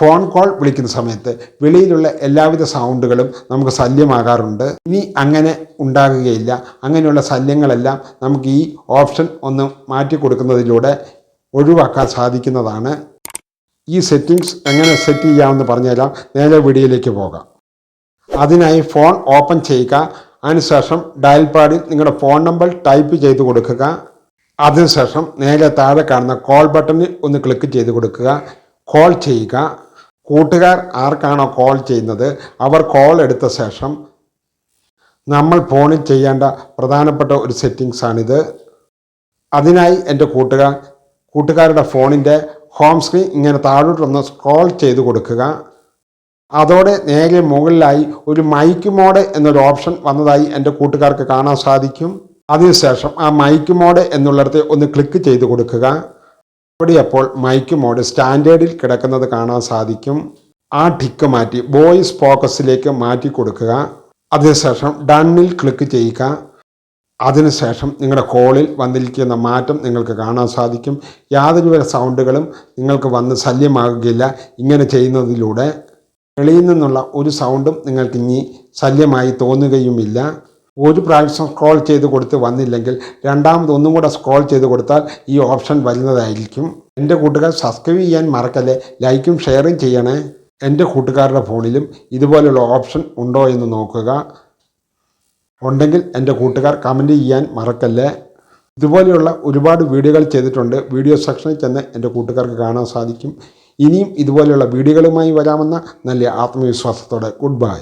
Phone call വിളിക്കുന്ന സമയത്ത് വെളിയിലുള്ള എല്ലാവിധ സൗണ്ടുകളും നമുക്ക് ശല്യമാകാറുണ്ട്. ഇനി അങ്ങനെ ഉണ്ടാകുകയില്ല. അങ്ങനെയുള്ള ശല്യങ്ങളെല്ലാം നമുക്ക് ഈ ഓപ്ഷൻ ഒന്ന് മാറ്റി കൊടുക്കുന്നതിലൂടെ ഒഴിവാക്കാൻ സാധിക്കുന്നതാണ്. ഈ സെറ്റിങ്സ് എങ്ങനെ സെറ്റ് ചെയ്യാമെന്ന് പറഞ്ഞുതരാം. നേരെ വീഡിയോയിലേക്ക് പോകാം. അതിനായി ഫോൺ ഓപ്പൺ ചെയ്യുക. അതിനുശേഷം ഡയൽ പാഡിൽ നിങ്ങളുടെ ഫോൺ നമ്പർ ടൈപ്പ് ചെയ്ത് കൊടുക്കുക. അതിനുശേഷം നേരെ താഴെ കാണുന്ന കോൾ ബട്ടണിൽ ഒന്ന് ക്ലിക്ക് ചെയ്ത് കൊടുക്കുക. കോൾ ചെയ്യുക. കൂട്ടുകാർ ആർക്കാണോ കോൾ ചെയ്യുന്നത് അവർ കോൾ എടുത്ത ശേഷം നമ്മൾ ഫോണിൽ ചെയ്യേണ്ട പ്രധാനപ്പെട്ട ഒരു സെറ്റിങ്സ് ആണിത്. അതിനായി എന്റെ കൂട്ടുകാർ കൂട്ടുകാരുടെ ഫോണിന്റെ ഹോം സ്ക്രീൻ ഇങ്ങനെ താഴോട്ടൊന്ന് സ്ക്രോൾ ചെയ്ത് കൊടുക്കുക. അതോടെ നേരെ മുകളിലായി ഒരു മൈക്ക് മോഡ് എന്നൊരു ഓപ്ഷൻ വന്നതായി എന്റെ കൂട്ടുകാർക്ക് കാണാൻ സാധിക്കും. അതിനുശേഷം ആ മൈക്ക് മോഡ് എന്നുള്ളിടത്ത് ഒന്ന് ക്ലിക്ക് ചെയ്ത് കൊടുക്കുക. അവിടെ അപ്പോൾ മൈക്ക് മോഡ് സ്റ്റാൻഡേർഡിൽ കിടക്കുന്നത് കാണാൻ സാധിക്കും. ആ ടിക്ക് മാറ്റി വോയിസ് ഫോക്കസിലേക്ക് മാറ്റി കൊടുക്കുക. അതിനുശേഷം ഡണ്ണിൽ ക്ലിക്ക് ചെയ്യുക. അതിനുശേഷം നിങ്ങളുടെ കോളിൽ വന്നിരിക്കുന്ന മാറ്റം നിങ്ങൾക്ക് കാണാൻ സാധിക്കും. യാതൊരുവിധ സൗണ്ടുകളും നിങ്ങൾക്ക് വന്ന് ശല്യമാകുകയില്ല. ഇങ്ങനെ ചെയ്യുന്നതിലൂടെ വെളിയിൽ നിന്നുള്ള ഒരു സൗണ്ടും നിങ്ങൾക്ക് ഇനി ശല്യമായി തോന്നുകയുമില്ല. ഒരു പ്രാവശ്യം സ്ക്രോൾ ചെയ്ത് കൊടുത്ത് വന്നില്ലെങ്കിൽ രണ്ടാമത് ഒന്നും കൂടെ സ്ക്രോൾ ചെയ്ത് കൊടുത്താൽ ഈ ഓപ്ഷൻ വരുന്നതായിരിക്കും. എന്റെ കൂട്ടുകാർ സബ്സ്ക്രൈബ് ചെയ്യാൻ മറക്കല്ലേ? ലൈക്കും ഷെയറും ചെയ്യണേ. എന്റെ കൂട്ടുകാരുടെ ഫോണിലും ഇതുപോലുള്ള ഓപ്ഷൻ ഉണ്ടോ എന്ന് നോക്കുക. ഉണ്ടെങ്കിൽ എന്റെ കൂട്ടുകാർ കമന്റ് ചെയ്യാൻ മറക്കല്ലേ? ഇതുപോലെയുള്ള ഒരുപാട് വീഡിയോകൾ ചെയ്തിട്ടുണ്ട്. വീഡിയോ സെക്ഷനിൽ ചെന്ന് എന്റെ കൂട്ടുകാർക്ക് കാണാൻ സാധിക്കും. ഇനിയും ഇതുപോലെയുള്ള വീഡിയോകളുമായി വരാമെന്ന നല്ല ആത്മവിശ്വാസത്തോടെ. Good bye